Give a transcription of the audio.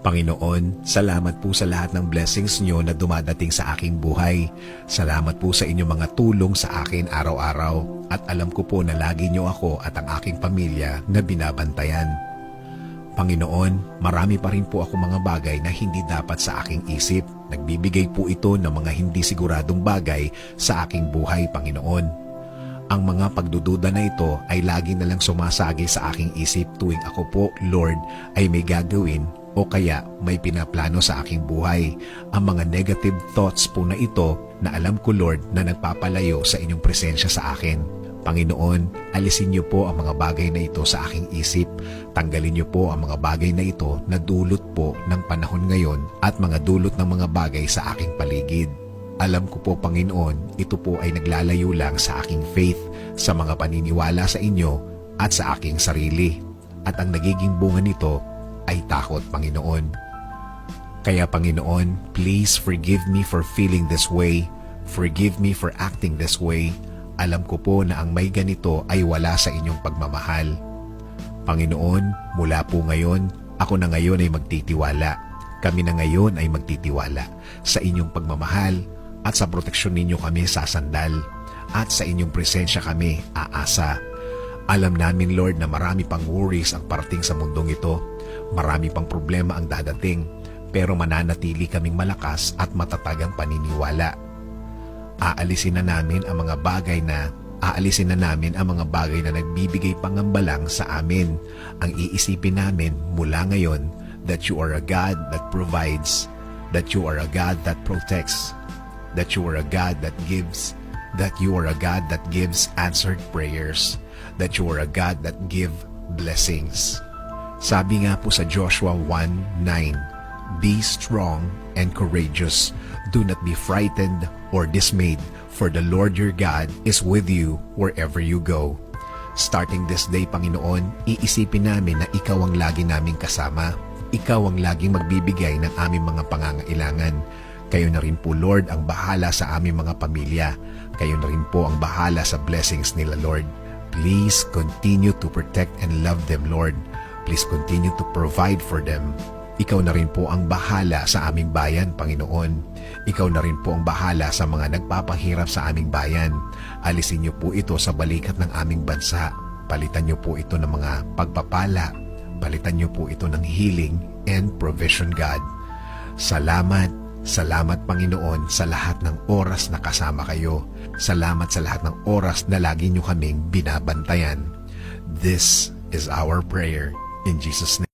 Panginoon, salamat po sa lahat ng blessings nyo na dumadating sa aking buhay. Salamat po sa inyong mga tulong sa akin araw-araw. At alam ko po na lagi nyo ako at ang aking pamilya na binabantayan. Panginoon, marami pa rin po ako mga bagay na hindi dapat sa aking isip. Nagbibigay po ito ng mga hindi siguradong bagay sa aking buhay, Panginoon. Ang mga pagdududa na ito ay lagi na lang sumasagi sa aking isip tuwing ako po, Lord, ay may gagawin o kaya may pinaplano sa aking buhay. Ang mga negative thoughts po na ito na alam ko, Lord, na nagpapalayo sa inyong presensya sa akin. Panginoon, alisin niyo po ang mga bagay na ito sa aking isip. Tanggalin niyo po ang mga bagay na ito na dulot po ng panahon ngayon at mga dulot ng mga bagay sa aking paligid. Alam ko po, Panginoon, ito po ay naglalayo lang sa aking faith, sa mga paniniwala sa inyo at sa aking sarili. At ang nagiging bunga nito ay takot, Panginoon. Kaya Panginoon, please forgive me for feeling this way. Forgive me for acting this way. Alam ko po na ang may ganito ay wala sa inyong pagmamahal. Panginoon, mula po ngayon, ako na ngayon ay magtitiwala. Kami na ngayon ay magtitiwala sa inyong pagmamahal at sa proteksyon ninyo kami sasandal at sa inyong presensya kami aasa. Alam namin Lord na marami pang worries ang parating sa mundong ito. Marami pang problema ang dadating pero mananatili kaming malakas at matatag ang paniniwala aalisin na namin ang mga bagay na aalisin na namin ang mga bagay na nagbibigay pangambalang sa amin. Ang iisipin namin mula ngayon that you are a God that provides, that you are a God that protects, that you are a God that gives, that you are a God that gives answered prayers, that you are a God that give blessings. Sabi nga po sa Joshua 1:9, Be strong and courageous. Do not be frightened or dismayed, for the Lord your God is with you wherever you go. Starting this day, Panginoon, iisipin namin na Ikaw ang lagi naming kasama. Ikaw ang laging magbibigay ng aming mga pangangailangan. Kayo na rin po, Lord, ang bahala sa aming mga pamilya. Kayo na rin po ang bahala sa blessings nila, Lord. Please continue to protect and love them, Lord. Please continue to provide for them. Ikaw na rin po ang bahala sa aming bayan, Panginoon. Ikaw na rin po ang bahala sa mga nagpapahirap sa aming bayan. Alisin niyo po ito sa balikat ng aming bansa. Palitan niyo po ito ng mga pagpapala. Palitan niyo po ito ng healing and provision, God. Salamat, salamat Panginoon sa lahat ng oras na kasama kayo. Salamat sa lahat ng oras na lagi niyo kaming binabantayan. This is our prayer in Jesus' name.